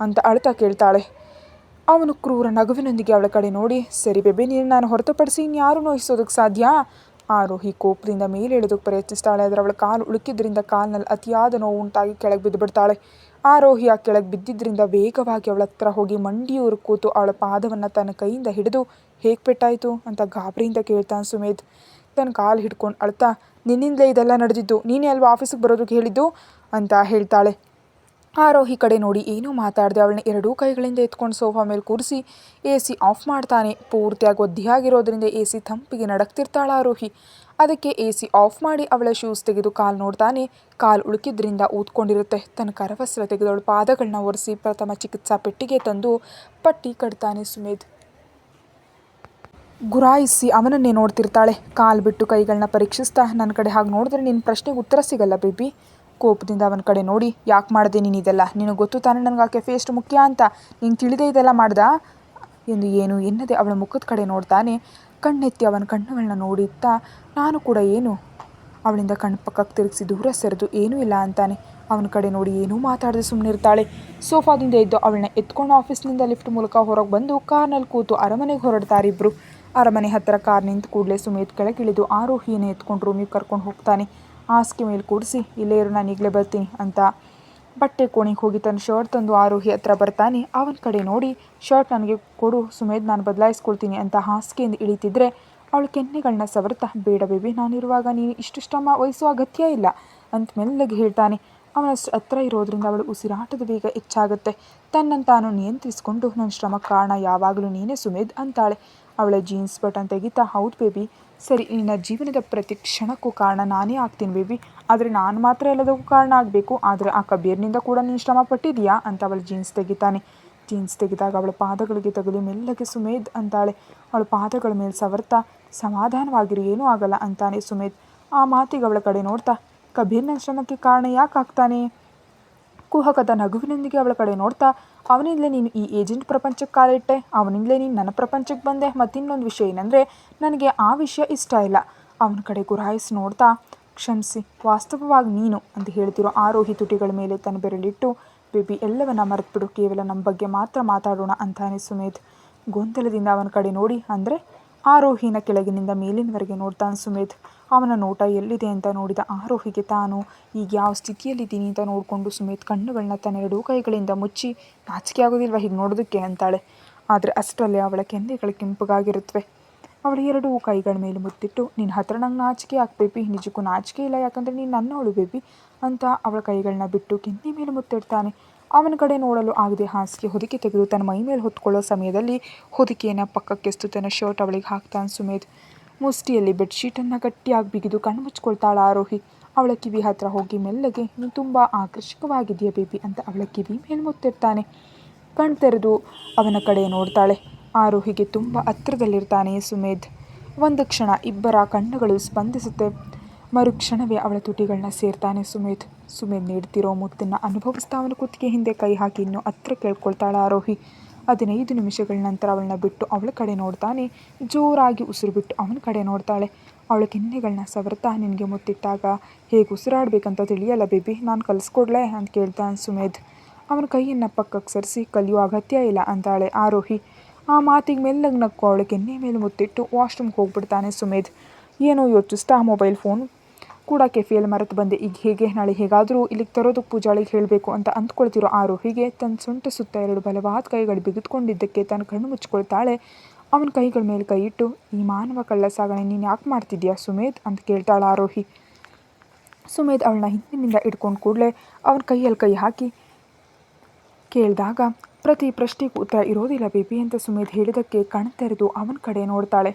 ಅಂತ ಅಳ್ತಾ ಕೇಳ್ತಾಳೆ. ಅವನು ಕ್ರೂರ ನಗುವಿನೊಂದಿಗೆ ಅವಳ ಕಡೆ ನೋಡಿ, ಸರಿ ಬೇಬಿ, ನೀನು ನಾನು ಹೊರತುಪಡಿಸಿ ಇನ್ಯಾರು ನೋಯಿಸೋದಕ್ಕೆ ಸಾಧ್ಯ? ಆರೋಹಿ ಕೋಪದಿಂದ ಮೇಲೇಳೋದಕ್ಕೆ ಪ್ರಯತ್ನಿಸ್ತಾಳೆ, ಆದರೆ ಅವಳ ಕಾಲು ಉಳುಕಿದ್ರಿಂದ ಕಾಲಿನಲ್ಲಿ ಅತಿಯಾದ ನೋವು ಉಂಟಾಗಿ ಕೆಳಗೆ ಬಿದ್ದು ಬಿಡ್ತಾಳೆ ಆರೋಹಿ ಆ ಕೆಳಗೆ ಬಿದ್ದಿದ್ದರಿಂದ ವೇಗವಾಗಿ ಅವಳ ಹತ್ರ ಹೋಗಿ ಮಂಡಿಯೂರು ಕೂತು ಅವಳ ಪಾದವನ್ನು ತನ್ನ ಕೈಯಿಂದ ಹಿಡಿದು, ಹೇಗೆ ಪೆಟ್ಟಾಯಿತು? ಅಂತ ಗಾಬರಿಯಿಂದ ಕೇಳ್ತಾನೆ ಸುಮೇಧ್. ತನ್ನ ಕಾಲು ಹಿಡ್ಕೊಂಡು ಅಳ್ತಾ, ನಿನ್ನಿಂದಲೇ ಇದೆಲ್ಲ ನಡೆದಿದ್ದು, ನೀನೇ ಅಲ್ವಾ ಆಫೀಸಿಗೆ ಬರೋದಕ್ಕೆ ಹೇಳಿದ್ದು ಅಂತ ಹೇಳ್ತಾಳೆ. ಆರೋಹಿ ಕಡೆ ನೋಡಿ ಏನೂ ಮಾತಾಡದೆ ಅವಳನ್ನ ಎರಡೂ ಕೈಗಳಿಂದ ಎತ್ಕೊಂಡು ಸೋಫಾ ಮೇಲೆ ಕೂರಿಸಿ ಎ ಸಿ ಆಫ್ ಮಾಡ್ತಾನೆ. ಪೂರ್ತಿಯಾಗಿ ಒದ್ದೆಯಾಗಿರೋದ್ರಿಂದ ಎ ಸಿ ತಂಪಿಗೆ ನಡಕ್ತಿರ್ತಾಳೆ ಆರೋಹಿ. ಅದಕ್ಕೆ ಎ ಸಿ ಆಫ್ ಮಾಡಿ ಅವಳ ಶೂಸ್ ತೆಗೆದು ಕಾಲು ನೋಡ್ತಾನೆ. ಕಾಲು ಉಳುಕಿದ್ರಿಂದ ಊದ್ಕೊಂಡಿರುತ್ತೆ. ತನ್ನ ಕರವಸ್ತ್ರ ತೆಗೆದವಳು ಪಾದಗಳನ್ನ ಒರೆಸಿ ಪ್ರಥಮ ಚಿಕಿತ್ಸಾ ಪೆಟ್ಟಿಗೆ ತಂದು ಪಟ್ಟಿ ಕಟ್ತಾನೆ ಸುಮೇಧ್. ಗುರಾಯಿಸಿ ಅವನನ್ನೇ ನೋಡ್ತಿರ್ತಾಳೆ. ಕಾಲು ಬಿಟ್ಟು ಕೈಗಳನ್ನ ಪರೀಕ್ಷಿಸ್ತಾ ನನ್ನ ಕಡೆ ಹಾಗೆ ನೋಡಿದ್ರೆ ನಿನ್ನ ಪ್ರಶ್ನೆಗೆ ಉತ್ತರ ಸಿಗಲ್ಲ ಬೇಬಿ. ಕೋಪದಿಂದ ಅವನ ಕಡೆ ನೋಡಿ, ಯಾಕೆ ಮಾಡಿದೆ ನೀನು ಇದೆಲ್ಲ? ನಿನಗೆ ಗೊತ್ತು ತಾನೇ ನನಗೆ ಆಕೆ ಫೇಸ್ಟ್ ಮುಖ್ಯ ಅಂತ? ನಿಂಗೆ ತಿಳಿದೇ ಇದೆಲ್ಲ ಮಾಡ್ದಾ? ಎಂದು ಏನು ಎನ್ನದೆ ಅವಳ ಮುಖದ ಕಡೆ ನೋಡ್ತಾನೆ, ಕಣ್ಣೆತ್ತಿ ಅವನ ಕಣ್ಣುಗಳನ್ನ ನೋಡುತ್ತಾ, ನಾನು ಕೂಡ ಏನು? ಅವಳಿಂದ ಕಣ್ಣು ಪಕ್ಕಕ್ಕೆ ತಿರುಗಿಸಿ ದೂರ ಸೆರೆದು, ಏನೂ ಇಲ್ಲ ಅಂತಾನೆ. ಅವನ ಕಡೆ ನೋಡಿ ಏನೂ ಮಾತಾಡದೆ ಸುಮ್ಮನೆ ಇರ್ತಾಳೆ. ಸೋಫಾದಿಂದ ಇದ್ದು ಅವಳನ್ನ ಎತ್ಕೊಂಡು ಆಫೀಸ್ನಿಂದ ಲಿಫ್ಟ್ ಮೂಲಕ ಹೊರಗೆ ಬಂದು ಕಾರ್ನಲ್ಲಿ ಕೂತು ಅರಮನೆಗೆ ಹೊರಡ್ತಾರೆ ಇಬ್ಬರು ಅರಮನೆ ಹತ್ತಿರ ಕಾರ್ ನಿಂತು ಕೂಡಲೇ ಸುಮೇತ್ ಕೆಳಗಿಳಿದು ಆರೋಹಿಯನ್ನು ಎತ್ಕೊಂಡು ರೂಮಿಗೆ ಕರ್ಕೊಂಡು ಹೋಗ್ತಾನೆ. ಹಾಸಿಗೆ ಮೇಲೆ ಕೂಡಿಸಿ, ಇಲ್ಲೇ ಇರು, ನಾನು ಈಗಲೇ ಬರ್ತೀನಿ ಅಂತ. ಬಟ್ಟೆ ಕೋಣಿಗೆ ಹೋಗಿ ತನ್ನ ಶರ್ಟ್ ತಂದು ಆರೋಹಿ ಹತ್ರ ಬರ್ತಾನೆ. ಅವನ ಕಡೆ ನೋಡಿ ಶರ್ಟ್ ನನಗೆ ಕೊಡು ಸುಮೇಧ್ ನಾನು ಬದಲಾಯಿಸ್ಕೊಳ್ತೀನಿ ಅಂತ ಹಾಸಿಗೆಯಿಂದ ಇಳಿತಿದ್ರೆ, ಅವಳು ಕೆನ್ನೆಗಳನ್ನ ಸವರ್ತಾ, ಬೇಡ ಬೇಬಿ ನಾನಿರುವಾಗ ನೀನು ಇಷ್ಟು ಶ್ರಮ ವಹಿಸುವ ಅಗತ್ಯ ಇಲ್ಲ ಅಂತ ಮೆಲ್ಲಗೆ ಹೇಳ್ತಾನೆ. ಅವನಷ್ಟು ಹತ್ರ ಇರೋದ್ರಿಂದ ಅವಳು ಉಸಿರಾಟದ ವೇಗ ಹೆಚ್ಚಾಗುತ್ತೆ. ತನ್ನನ್ನು ತಾನು ನಿಯಂತ್ರಿಸಿಕೊಂಡು ನನ್ನ ಶ್ರಮ ಕಾರಣ ಯಾವಾಗಲೂ ನೀನೇ ಸುಮೇಧ್ ಅಂತಾಳೆ. ಅವಳ ಜೀನ್ಸ್ ಬಟನ್ ತೆಗಿತಾ, ಹೌದು ಬೇಬಿ, ಸರಿ, ನಿನ್ನ ಜೀವನದ ಪ್ರತಿ ಕ್ಷಣಕ್ಕೂ ಕಾರಣ ನಾನೇ ಆಗ್ತೀನಿ ಬೇಬಿ. ಆದರೆ ನಾನು ಮಾತ್ರ ಎಲ್ಲದಕ್ಕೂ ಕಾರಣ ಆಗಬೇಕು. ಆದರೆ ಆ ಕಬೀರ್ನಿಂದ ಕೂಡ ನೀನು ಶ್ರಮ ಪಟ್ಟಿದೆಯಾ ಅಂತ ಅವಳ ಜೀನ್ಸ್ ತೆಗಿತಾನೆ. ಜೀನ್ಸ್ ತೆಗೆದಾಗ ಅವಳ ಪಾದಗಳಿಗೆ ತಗುಲಿ ಮೆಲ್ಲಗೆ ಸುಮೇಧ್ ಅಂತಾಳೆ. ಅವಳ ಪಾದಗಳ ಮೇಲೆ ಸವರ್ತಾ, ಸಮಾಧಾನವಾಗಿರು, ಏನೂ ಆಗಲ್ಲ ಅಂತಾನೆ ಸುಮೇಧ್. ಆ ಮಾತಿಗೆ ಅವಳ ಕಡೆ ನೋಡ್ತಾ, ಕಬೀರ್ನ ಶ್ರಮಕ್ಕೆ ಕಾರಣ ಯಾಕೆ ಆಗ್ತಾನೆ? ಕುಹಕದ ನಗುವಿನೊಂದಿಗೆ ಅವಳ ಕಡೆ ನೋಡ್ತಾ, ಅವನಿಂದಲೇ ನೀನು ಈ ಏಜೆಂಟ್ ಪ್ರಪಂಚಕ್ಕೆ ಕಾಲಿಟ್ಟೆ, ಅವನಿಂದಲೇ ನೀನು ನನ್ನ ಪ್ರಪಂಚಕ್ಕೆ ಬಂದೆ, ಮತ್ತಿನ್ನೊಂದು ವಿಷಯ ಏನಂದರೆ, ನನಗೆ ಆ ವಿಷಯ ಇಷ್ಟ ಇಲ್ಲ. ಅವನ ಕಡೆ ಗುರಾಯಿಸಿ ನೋಡ್ತಾ, ಕ್ಷಮಿಸಿ, ವಾಸ್ತವವಾಗಿ ನೀನು ಅಂತ ಹೇಳ್ತಿರೋ ಆರೋಹಿ ತುಟಿಗಳ ಮೇಲೆ ತನ್ನ ಬೆರಳಿಟ್ಟು, ಬೇಬಿ, ಎಲ್ಲವನ್ನ ಮರೆತುಬಿಡು, ಕೇವಲ ನಮ್ಮ ಬಗ್ಗೆ ಮಾತ್ರ ಮಾತಾಡೋಣ ಅಂತಾನೆ ಸುಮೇಧ್. ಗೊಂದಲದಿಂದ ಅವನ ಕಡೆ ನೋಡಿ, ಅಂದರೆ ಆರೋಹಿನ ಕೆಳಗಿನಿಂದ ಮೇಲಿನವರೆಗೆ ನೋಡ್ತಾನೆ ಸುಮೇಧ್. ಅವನ ನೋಟ ಎಲ್ಲಿದೆ ಅಂತ ನೋಡಿದ ಆರೋಹಿಗೆ ತಾನು, ಈಗ ಯಾವ ಸ್ಥಿತಿಯಲ್ಲಿದ್ದೀನಿ? ಅಂತ ನೋಡಿಕೊಂಡು ಸುಮೇತ್ ಕಣ್ಣುಗಳನ್ನ ತನ್ನ ಎರಡೂ ಕೈಗಳಿಂದ ಮುಚ್ಚಿ, ನಾಚಿಕೆ ಆಗೋದಿಲ್ವ ಹೀಗೆ ನೋಡೋದಕ್ಕೆ? ಅಂತಾಳೆ. ಆದರೆ ಅಷ್ಟರಲ್ಲಿ ಅವಳ ಕೆಂದೆಗಳು ಕೆಂಪುಗಾಗಿರುತ್ತವೆ ಅವಳ ಎರಡೂ ಕೈಗಳ ಮೇಲೆ ಮುತ್ತಿಟ್ಟು ನಿನ್ನ ಹತ್ರ ನಂಗೆ ನಾಚಿಕೆ ಬೇಬಿ, ನಿಜಕ್ಕೂ ನಾಚಿಕೆ ಇಲ್ಲ, ಯಾಕಂದರೆ ನೀನು ನನ್ನವಳು ಬೇಬಿ ಅಂತ ಅವಳ ಕೈಗಳನ್ನ ಬಿಟ್ಟು ಕೆನ್ನೆ ಮೇಲೆ ಮುತ್ತಿಡ್ತಾನೆ. ಅವನ ಕಡೆ ನೋಡಲು ಆಗದೆ ಹಾಸಿಗೆ ಹೊದಿಕೆ ತೆಗೆದು ತನ್ನ ಮೈ ಮೇಲೆ ಹೊತ್ಕೊಳ್ಳೋ ಸಮಯದಲ್ಲಿ ಹೊದಿಕೆಯನ್ನು ಪಕ್ಕಕ್ಕೆಸ್ತು ತನ್ನ ಶರ್ಟ್ ಅವಳಿಗೆ ಹಾಕ್ತಾನೆ ಸುಮೇಧ್ ಮುಷ್ಟಿಯಲ್ಲಿ ಬೆಡ್ಶೀಟನ್ನು ಗಟ್ಟಿಯಾಗಿ ಬಿಗಿದು ಕಣ್ಣು ಮುಚ್ಕೊಳ್ತಾಳ ಆರೋಹಿ ಅವಳ ಕಿವಿ ಹತ್ರ ಹೋಗಿ ಮೆಲ್ಲಗೆ, ನೀನು ತುಂಬ ಆಕರ್ಷಕವಾಗಿದೆಯಾ ಬೇಬಿ ಅಂತ ಅವಳ ಕಿವಿ ಮೇಲ್ಮುತ್ತಿರ್ತಾನೆ ಕಣ್ ತೆರೆದು ಅವನ ಕಡೆ ನೋಡ್ತಾಳೆ. ಆರೋಹಿಗೆ ತುಂಬ ಹತ್ರದಲ್ಲಿರ್ತಾನೆ ಸುಮೇಧ್. ಒಂದು ಕ್ಷಣ ಇಬ್ಬರ ಕಣ್ಣುಗಳು ಸ್ಪಂದಿಸುತ್ತೆ. ಮರುಕ್ಷಣವೇ ಅವಳ ತುಟಿಗಳನ್ನ ಸೇರ್ತಾನೆ ಸುಮೇಧ್. ಸುಮೇಧ್ ನೀಡ್ತಿರೋ ಮುತ್ತನ್ನು ಅನುಭವಿಸ್ತಾ ಅವನ ಕುತ್ತಿಗೆ ಹಿಂದೆ ಕೈ ಹಾಕಿ ಇನ್ನೂ ಹತ್ರ ಕೇಳ್ಕೊಳ್ತಾಳೆ ಆರೋಹಿ ಹದಿನೈದು ನಿಮಿಷಗಳ ನಂತರ ಅವಳನ್ನ ಬಿಟ್ಟು ಅವಳ ಕಡೆ ನೋಡ್ತಾನೆ. ಜೋರಾಗಿ ಉಸಿರು ಬಿಟ್ಟು ಅವನ ಕಡೆ ನೋಡ್ತಾಳೆ. ಅವಳ ಕೆನ್ನೆಗಳನ್ನ ಸವರ್ತಾ ನಿನಗೆ ಮುತ್ತಿಟ್ಟಾಗ, ಹೇಗೆ ಉಸಿರಾಡಬೇಕಂತ ತಿಳಿಯಲ್ಲ ಬೇಬಿ, ನಾನು ಕಲಿಸ್ಕೊಡ್ಲೆ ಅಂತ ಕೇಳ್ತಾನೆ ಸುಮೇಧ್. ಅವನ ಕೈಯನ್ನು ಪಕ್ಕಕ್ಕೆ ಸರಿಸಿ, ಕಲಿಯೋ ಅಗತ್ಯ ಇಲ್ಲ ಅಂತಾಳೆ ಆರೋಹಿ. ಆ ಮಾತಿಗೆ ಮೆಲ್ಲಗೆ ನಕ್ಕು ಅವಳ ಕೆನ್ನೆ ಮೇಲೆ ಮುತ್ತಿಟ್ಟು ವಾಶ್ರೂಮ್ಗೆ ಹೋಗ್ಬಿಡ್ತಾನೆ ಸುಮೇಧ್. ಏನೋ ಯೋಚಿಸ್ತಾ, ಮೊಬೈಲ್ ಫೋನ್ ಕೂಡ ಫೇಲ್ ಮರೆತು ಬಂದೆ. ಈಗ ಹೇಗೆ ನಾಳೆ ಹೇಗಾದರೂ ಇಲ್ಲಿಗೆ ತರೋದಕ್ಕೆ ಪೂಜಾಳಿಗೆ ಹೇಳಬೇಕು ಅಂತ ಅಂದ್ಕೊಳ್ತಿರೋ ಆರೋಹಿಗೆ ತನ್ನ ಸೊಂಟ ಸುತ್ತ ಎರಡು ಬಲವಾದ ಕೈಗಳು ಬಿಗಿದುಕೊಂಡಿದ್ದಕ್ಕೆ ತನ್ನ ಕಣ್ಣು ಮುಚ್ಕೊಳ್ತಾಳೆ ಅವನ ಕೈಗಳ ಮೇಲೆ ಕೈ ಇಟ್ಟು, ಈ ಮಾನವ ಕಳ್ಳ ಸಾಗಣೆ ನೀನು ಯಾಕೆ ಮಾಡ್ತಿದ್ಯಾ ಸುಮೇಧ್? ಅಂತ ಕೇಳ್ತಾಳೆ ಆರೋಹಿ. ಸುಮೇಧ್ ಅವಳನ್ನ ಹಿಂದಿನಿಂದ ಇಟ್ಕೊಂಡು ಕೂಡಲೇ ಅವನ ಕೈಯಲ್ಲಿ ಕೈ ಹಾಕಿ ಕೇಳಿದಾಗ, ಪ್ರತಿ ಪ್ರಶ್ನೆಗೂ ಉತ್ತರ ಇರೋದಿಲ್ಲ ಬೇಬಿ ಅಂತ ಸುಮೇಧ್ ಹೇಳಿದ್ದಕ್ಕೆ ಕಣ್ ತೆರೆದು ಅವನ ಕಡೆ ನೋಡ್ತಾಳೆ.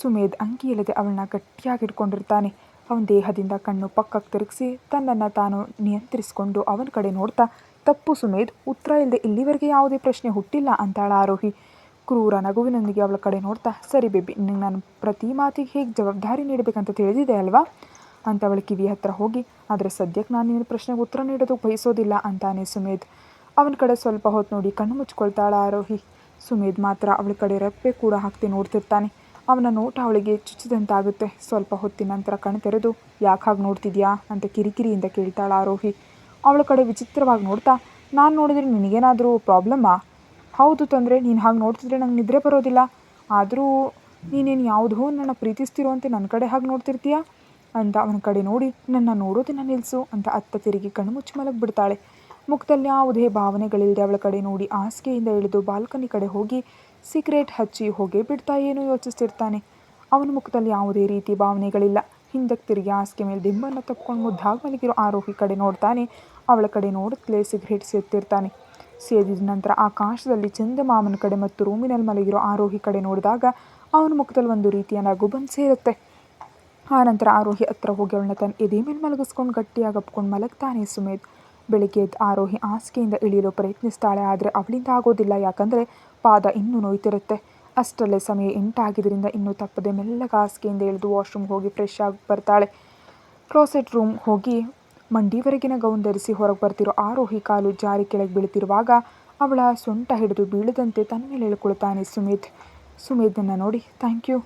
ಸುಮೇಧ್ ಅಂಗಿಯಿಲ್ಲದೆ ಅವಳನ್ನ ಗಟ್ಟಿಯಾಗಿ ಇಟ್ಕೊಂಡಿರ್ತಾನೆ ಅವನ ದೇಹದಿಂದ ಕಣ್ಣು ಪಕ್ಕಕ್ಕೆ ತಿರುಗಿಸಿ ತನ್ನನ್ನು ತಾನು ನಿಯಂತ್ರಿಸಿಕೊಂಡು ಅವನ ಕಡೆ ನೋಡ್ತಾ, ತಪ್ಪು ಸುಮೇಧ್, ಉತ್ತರ ಇಲ್ಲದೆ ಇಲ್ಲಿವರೆಗೆ ಯಾವುದೇ ಪ್ರಶ್ನೆ ಹುಟ್ಟಿಲ್ಲ ಅಂತಾಳ ಆರೋಹಿ. ಕ್ರೂರ ನಗುವಿನೊಂದಿಗೆ ಅವಳ ಕಡೆ ನೋಡ್ತಾ, ಸರಿ ಬೇಬಿ, ನಿಂಗೆ ನಾನು ಪ್ರತಿ ಮಾತಿಗೆ ಹೇಗೆ ಜವಾಬ್ದಾರಿ ನೀಡಬೇಕಂತ ತಿಳಿದಿದೆ ಅಲ್ವಾ? ಅಂತ ಅವಳ ಕಿವಿ ಹತ್ರ ಹೋಗಿ, ಆದರೆ ಸದ್ಯಕ್ಕೆ ನಾನು ನಿನ್ನ ಪ್ರಶ್ನೆಗೆ ಉತ್ತರ ನೀಡೋದಕ್ಕೆ ಬಯಸೋದಿಲ್ಲ ಅಂತಾನೆ ಸುಮೇಧ್. ಅವನ ಕಡೆ ಸ್ವಲ್ಪ ಹೊತ್ತು ನೋಡಿ ಕಣ್ಣು ಮುಚ್ಕೊಳ್ತಾಳ ಆರೋಹಿ. ಸುಮೇಧ್ ಮಾತ್ರ ಅವಳ ಕಡೆ ರೆಪ್ಪೆ ಕೂಡ ಹಾಕ್ತಿ ನೋಡ್ತಿರ್ತಾನೆ. ಅವನ ನೋಟ ಅವಳಿಗೆ ಚುಚ್ಚಿದಂತಾಗುತ್ತೆ. ಸ್ವಲ್ಪ ಹೊತ್ತಿನ ನಂತರ ಕಣ್ಣು ತೆರೆದು ಯಾಕೆ ಹಾಗೆ ನೋಡ್ತಿದ್ಯಾ? ಅಂತ ಕಿರಿಕಿರಿಯಿಂದ ಕೇಳ್ತಾಳ ಆರೋಹಿ ಅವಳ ಕಡೆ ವಿಚಿತ್ರವಾಗಿ ನೋಡ್ತಾ, ನಾನು ನೋಡಿದ್ರೆ ನಿನಗೇನಾದರೂ ಪ್ರಾಬ್ಲಮ್ಮಾ? ಹೌದು ತೊಂದರೆ, ನೀನು ಹಾಗೆ ನೋಡ್ತಿದ್ರೆ ನಂಗೆ ನಿದ್ರೆ ಬರೋದಿಲ್ಲ. ಆದರೂ ನೀನೇನು ಯಾವುದೋ ನನ್ನ ಪ್ರೀತಿಸ್ತಿರುವಂತೆ ನನ್ನ ಕಡೆ ಹಾಗೆ ನೋಡ್ತಿರ್ತೀಯಾ? ಅಂತ ಅವನ ಕಡೆ ನೋಡಿ, ನನ್ನ ನೋಡೋದನ್ನು ನಿಲ್ಲಿಸು ಅಂತ ಅತ್ತ ತಿರುಗಿ ಕಣ್ಣು ಮುಚ್ಚಿ ಮಲಗಿಬಿಡ್ತಾಳೆ. ಮುಖದಲ್ಲಿ ಯಾವುದೇ ಭಾವನೆಗಳಿಲ್ಲದೆ ಅವಳ ಕಡೆ ನೋಡಿ ಹಾಸಿಗೆಯಿಂದ ಇಳಿದು ಬಾಲ್ಕನಿ ಕಡೆ ಹೋಗಿ ಸಿಗರೇಟ್ ಹಚ್ಚಿ ಹೋಗೇ ಬಿಡ್ತಾ ಏನೋ ಯೋಚಿಸ್ತಿರ್ತಾನೆ. ಅವನ ಮುಖದಲ್ಲಿ ಯಾವುದೇ ರೀತಿ ಭಾವನೆಗಳಿಲ್ಲ. ಹಿಂದಕ್ಕೆ ತಿರುಗಿ ಹಾಸಿಗೆ ಮೇಲೆ ದಿಂಬನ್ನು ತಪ್ಕೊಂಡು ಮುದ್ದಾಗಿ ಮಲಗಿರೋ ಆರೋಹಿ ಕಡೆ ನೋಡ್ತಾನೆ. ಅವಳ ಕಡೆ ನೋಡುತ್ತಲೇ ಸಿಗರೇಟ್ ಸೇರ್ತಿರ್ತಾನೆ ಸೇದಿದ ನಂತರ ಆಕಾಶದಲ್ಲಿ ಚಂದಮಾಮನ ಕಡೆ ಮತ್ತು ರೂಮಿನಲ್ಲಿ ಮಲಗಿರೋ ಆರೋಹಿ ಕಡೆ ನೋಡಿದಾಗ ಅವನ ಮುಖದಲ್ಲಿ ಒಂದು ರೀತಿಯ ನಗು ಬಂದು ಸೇರುತ್ತೆ ಆ ನಂತರ ಆರೋಹಿ ಹತ್ರ ಹೋಗಿ ಅವಳನ್ನ ತನ್ನ ಎದೆ ಮೇಲೆ ಮಲಗಿಸ್ಕೊಂಡು ಗಟ್ಟಿಯಾಗಿ ಅಪ್ಕೊಂಡು ಮಲಗ್ತಾನೆ ಸುಮೇಧ್. ಬೆಳಿಗ್ಗೆ ಎದ್ದು ಆರೋಹಿ ಹಾಸಿಗೆಯಿಂದ ಇಳಿಯಲು ಪ್ರಯತ್ನಿಸ್ತಾಳೆ, ಆದರೆ ಅವಳಿಂದ ಆಗೋದಿಲ್ಲ. ಯಾಕಂದರೆ ಪಾದ ಇನ್ನೂ ನೋಯ್ತಿರುತ್ತೆ. ಅಷ್ಟರಲ್ಲೇ ಸಮಯ ಎಂಟಾಗಿದ್ದರಿಂದ ಇನ್ನೂ ತಪ್ಪದೆ ಮೆಲ್ಲಗ ಹಾಸಿಗೆಯಿಂದ ಇಳಿದು ವಾಶ್ರೂಮ್ಗೆ ಹೋಗಿ ಫ್ರೆಶ್ ಆಗಿ ಬರ್ತಾಳೆ. ಕ್ಲೋಸೆಟ್ ರೂಮ್ ಹೋಗಿ ಮಂಡಿವರೆಗಿನ ಗೌನ್ ಧರಿಸಿ ಹೊರಗೆ ಬರ್ತಿರೋ ಆರೋಹಿ ಕಾಲು ಜಾರಿ ಕೆಳಗೆ ಬೀಳ್ತಿರುವಾಗ ಅವಳ ಸೊಂಟ ಹಿಡಿದು ಬೀಳದಂತೆ ತನ್ನ ಮೇಲೆ ಹೇಳ್ಕೊಳ್ತಾನೆ ಸುಮಿತ್. ಸುಮಿತ್ನನ್ನು ನೋಡಿ ಥ್ಯಾಂಕ್ ಯು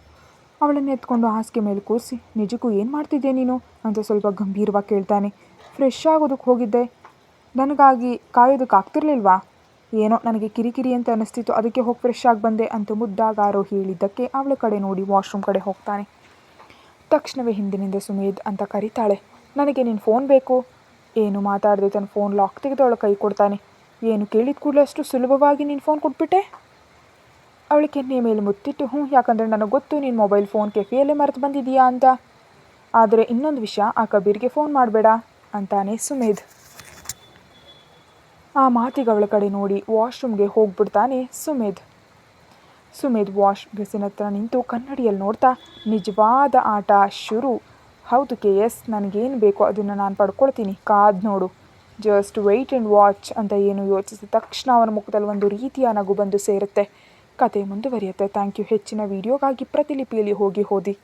ಅವಳನ್ನು ಎತ್ಕೊಂಡು ಹಾಸಿಗೆ ಮೇಲೆ ಕೂರಿಸಿ, ನಿಜಕ್ಕೂ ಏನು ಮಾಡ್ತಿದ್ದೆ ನೀನು? ಅಂತ ಸ್ವಲ್ಪ ಗಂಭೀರವಾಗಿ ಕೇಳ್ತಾನೆ. ಫ್ರೆಶ್ ಆಗೋದಕ್ಕೆ ಹೋಗಿದ್ದೆ. ನನಗಾಗಿ ಕಾಯೋದಕ್ಕೆ ಆಗ್ತಿರ್ಲಿಲ್ವಾ? ಏನೋ ನನಗೆ ಕಿರಿಕಿರಿ ಅಂತ ಅನ್ನಿಸ್ತಿತ್ತು ಅದಕ್ಕೆ ಹೋಗಿ ಫ್ರೆಶ್ ಆಗಿ ಬಂದೆ ಅಂತ ಮುದ್ದಾಗ ಆರೋಹಿ ಹೇಳಿದ್ದಕ್ಕೆ ಅವಳ ಕಡೆ ನೋಡಿ ವಾಶ್ರೂಮ್ ಕಡೆ ಹೋಗ್ತಾನೆ. ತಕ್ಷಣವೇ ಹಿಂದಿನಿಂದ ಸುಮೇಧ್ ಅಂತ ಕರೀತಾಳೆ, ನನಗೆ ನಿನ್ನ ಫೋನ್ ಬೇಕು. ಏನು ಮಾತಾಡದೆ ತನ್ನ ಫೋನ್ ಲಾಕ್ ತೆಗೆದು ಅವಳ ಕೈ ಕೊಡ್ತಾನೆ. ಏನು ಕೇಳಿದ ಕೂಡಲೇ ಅಷ್ಟು ಸುಲಭವಾಗಿ ನೀನು ಫೋನ್ ಕೊಟ್ಬಿಟ್ಟೆ? ಅವಳ ಕೆನ್ನೆಯ ಮೇಲೆ ಮುತ್ತಿಟ್ಟು ಹ್ಞೂ ಯಾಕಂದರೆ ನನಗೆ ಗೊತ್ತು ನೀನು ಮೊಬೈಲ್ ಫೋನ್ ಕೆಫೆಯಲ್ಲೇ ಮರೆತು ಬಂದಿದೀಯಾ ಅಂತ. ಆದರೆ ಇನ್ನೊಂದು ವಿಷಯ ಆ ಕಬೀರ್ಗೆ ಫೋನ್ ಮಾಡಬೇಡ, ಅಂತಾನೆ ಸುಮೇಧ್. ಆ ಮಾತಿಗೆ ಅವಳ ಕಡೆ ನೋಡಿ ವಾಶ್ರೂಮ್ಗೆ ಹೋಗ್ಬಿಡ್ತಾನೆ ಸುಮೇಧ್. ಸುಮೇಧ್ ವಾಶ್ ಬೆಸಿನ ಹತ್ರ ನಿಂತು ಕನ್ನಡಿಯಲ್ಲಿ ನೋಡ್ತಾ, ನಿಜವಾದ ಆಟ ಶುರು. ಹೌದು ಕೆ ಎಸ್ ನನಗೇನು ಬೇಕೋ ಅದನ್ನು ನಾನು ಪಡ್ಕೊಳ್ತೀನಿ, ಕಾದ್ ನೋಡು. ಜಸ್ಟ್ ವೆಯ್ಟ್ ಆ್ಯಂಡ್ ವಾಚ್ ಅಂತ ಏನು ಯೋಚಿಸಿದ ತಕ್ಷಣ ಅವನ ಮುಖದಲ್ಲಿ ಒಂದು ರೀತಿಯ ನಗು ಬಂದು ಸೇರುತ್ತೆ. ಕತೆ ಮುಂದುವರಿಯುತ್ತೆ. Thank you. ಹೆಚ್ಚಿನ ವೀಡಿಯೋಗಾಗಿ ಪ್ರತಿಲಿಪಿಯಲ್ಲಿ ಹೋಗಿ ಓದಿ.